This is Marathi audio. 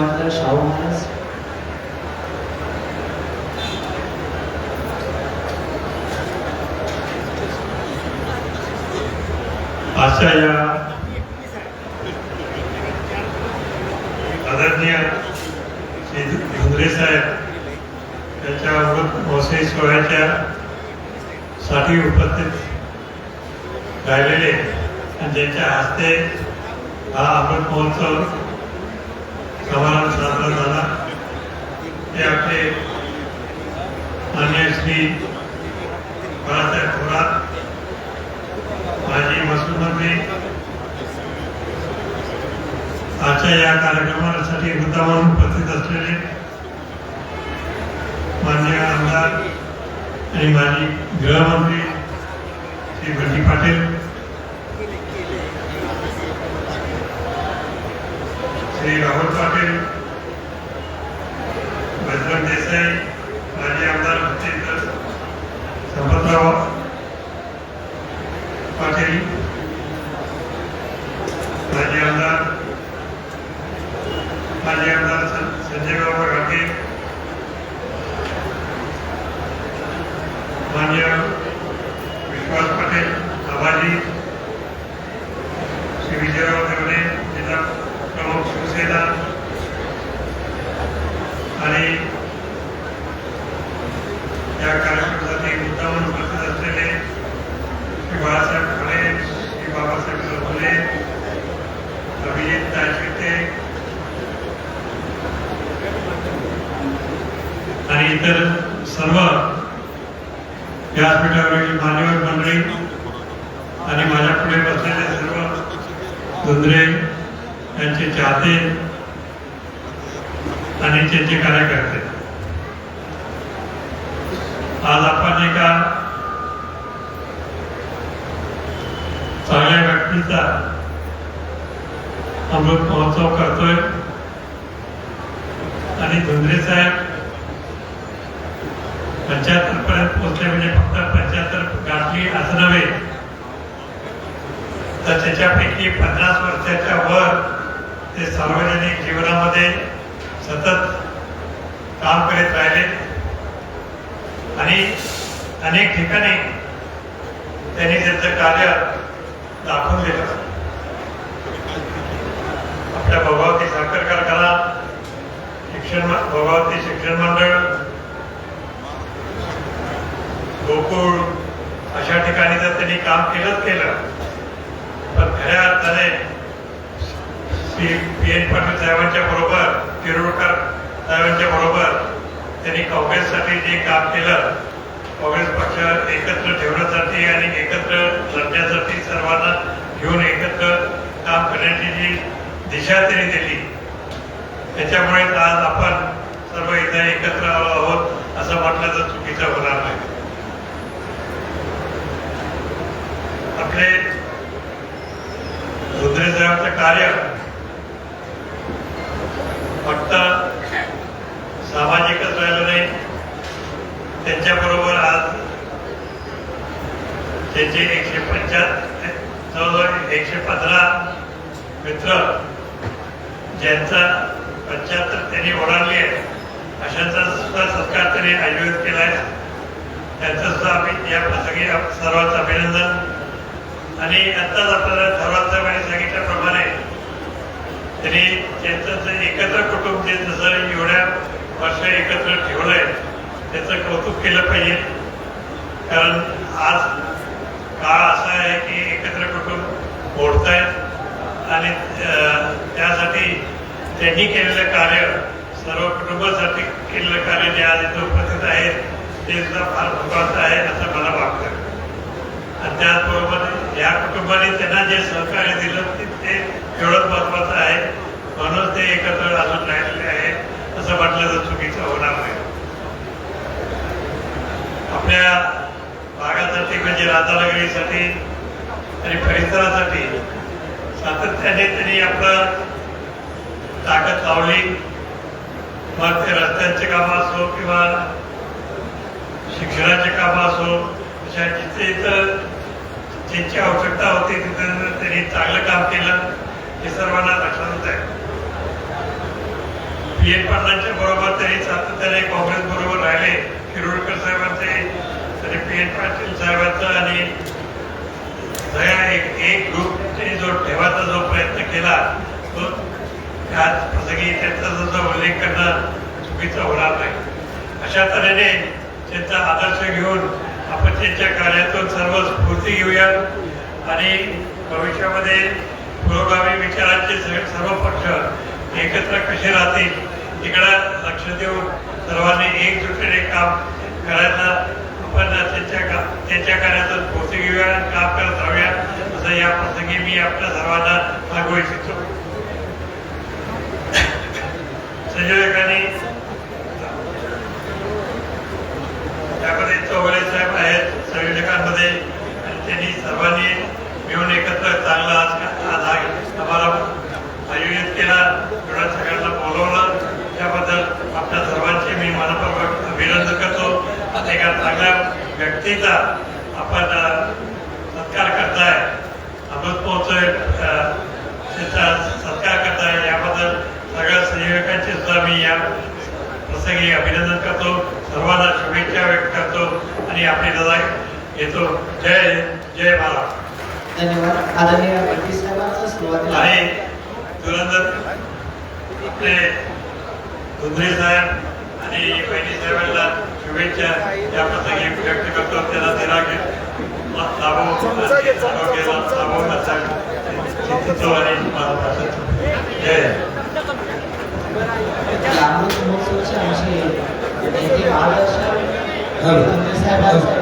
महाराज शाहू महाराज? अशा या आदरणीय श्री धुंद्रे साहेब यांच्या अमृत महोत्सवी सोहळ्याच्या साठी उपस्थित राहिलेले. ज्यांच्या हस्ते हा अमृत महोत्सव समारंभ साजरा झाला ते आपले मान्य श्री बाळासाहेब थोरात माजी महसूल मंत्री आजच्या या कार्यक्रमासाठी मुद्दा म्हणून उपस्थित असलेले मान्य आमदार आणि माजी गृहमंत्री श्री बंटी पाटील श्री राहुल पाटील बजरंग देसाई माजी आमदार उत्तेज संपतराव पाटील माजी आमदार माजी आमदार सं- संजय बाबा घाटे मान्य विश्वास पाटील आबाजी श्री विजयराव देवडे जिल्हा प्रमुख शिवसेना आणि या कार्यक्रमासाठी मुद्दामून उपस्थित असलेले श्री बाळासाहेब फुले श्री बाबासाहेब फुले अभिजित ताशिते आणि इतर सर्व व्यासपीठावरील मान्यवर मंडळी आणि माझ्या पुढे बसलेले सर्व धुंद्रे यांचे चाहते आणि त्यांचे कार्यकर्ते. आज आपण एका चांगल्या व्यक्तीचा अमृत महोत्सव करतोय. आणि धुंद्रे साहेब पंच्याहत्तर पर्यंत पोहोचले म्हणजे फक्त पंच्याहत्तर गाठली असं नव्हे. तर त्याच्यापैकी पन्नास वर्षाच्या वर ते सार्वजनिक जीवनामध्ये सतत काम करीत राहिले. आणि अनेक ठिकाणी त्यांनी त्यांचं कार्य दाखवून दिलं आपल्या भोगावती साखर कारखाना शिक्षण म- भोगावती शिक्षण मंडळ गोकुळ अशा ठिकाणी जर त्यांनी काम केलंच केलं. पण खऱ्या अर्थाने पी एन पाटील साहेबांच्या बरोबर तिरुडकर साहेबांच्या बरोबर त्यांनी काँग्रेससाठी जे काम केलं काँग्रेस पक्ष एकत्र ठेवण्यासाठी आणि एकत्र लढण्यासाठी सर्वांना घेऊन एकत्र काम करण्याची जी दिशा त्यांनी दिली त्याच्यामुळे आज आपण सर्व इथं एकत्र आलो आहोत असं म्हटलं तर चुकीचं होणार नाही. आपले रुद्रे कार्य फक्त सामाजिकच राहिलं नाही. त्यांच्याबरोबर आज त्यांचे एकशे पंच्याहत्तर जवळजवळ एकशे पंधरा मित्र ज्यांचा पंच्याहत्तर त्यांनी ओढावली आहे अशांचा सुद्धा सत्कार त्यांनी आयोजित केला आहे. त्यांचं सुद्धा आम्ही या प्रसंगी सर्वांचं अभिनंदन आणि आत्ताच आपल्याला थोरात साहेबांनी सांगितल्याप्रमाणे त्यांनी त्यांचं जे एकत्र कुटुंब जे जसं एवढ्या वर्ष एकत्र ठेवलंय त्याचं कौतुक केलं पाहिजे. कारण आज काळ असा आहे की एकत्र कुटुंब मोडतायत आणि त्यासाठी त्यांनी केलेलं कार्य सर्व कुटुंबासाठी केलेलं कार्य जे आज इथं उपस्थित आहे ते सुद्धा फार महत्वाचं आहे असं मला वाटतं. आणि त्याचबरोबर या कुटुंबाने त्यांना जे सहकार्य दिलं ते ते महत्वाचं आहे. म्हणून ते एकत्र अजून राहिलेले आहे. असं म्हटलं तर चुकीचं होणार नाही. आपल्या भागासाठी म्हणजे राधानगरीसाठी आणि परिसरासाठी सातत्याने त्यांनी आपलं ताकद लावली. मग ते रस्त्यांचे कामं असो किंवा शिक्षणाचे कामं असो अशा जिथे इथं ज्यांची आवश्यकता होती तिथं त्यांनी चांगलं काम केलं. हे सर्वांना लक्षात आहे. पी एन पाटलांच्या बरोबर तरी सातत्याने काँग्रेस बरोबर राहिले. शिरोडकर साहेबांचे आणि पी एन पाटील साहेबांचा आणि सगळ्या एक एक ग्रुपने जो ठेवायचा जो प्रयत्न केला तो त्याच प्रसंगी त्यांचा सुद्धा उल्लेख करणं चुकीचा होणार नाही. अशा तऱ्हेने त्यांचा आदर्श घेऊन आपण त्यांच्या कार्यातून सर्व स्फूर्ती घेऊया. आणि भविष्यामध्ये पुरोगामी विचारांचे सर्व पक्ष एकत्र कसे राहतील इकडं लक्ष देऊन सर्वांनी एकजुटीने काम करायला आपण त्यांच्या का त्यांच्या कार्यातून स्फूर्ती घेऊया आणि काम करत राहूया. असं या प्रसंगी मी आपल्या सर्वांना सांगू इच्छितो. संयोजकांनी त्यामध्ये चौगले साहेब आहेत संयोजकांमध्ये आणि त्यांनी सर्वांनी मिळून एकत्र चांगला आज आज हा आम्हाला आयोजित केला एवढ्या सगळ्यांना बोलवलं त्याबद्दल आपल्या सर्वांचे मी मनपूर्वक अभिनंदन आणि एका चांगल्या व्यक्तीचा आपण सत्कार करताय अमृत अ, त्याचा सत्कार करताय. याबद्दल सगळ्या संयोजकांचे सुद्धा मी या प्रसंगी अभिनंदन करतो. सर्वांना शुभेच्छा व्यक्त करतो आणि आपली रजा घेतो. जय जय महाराष्ट्र धन्यवाद. आदरणीय आणि धुरंधर आपले धुंद्रे साहेब आणि साहेबांना शुभेच्छा या प्रसंगी व्यक्त करतो. त्यांना तेरा लाभो आरोग्याला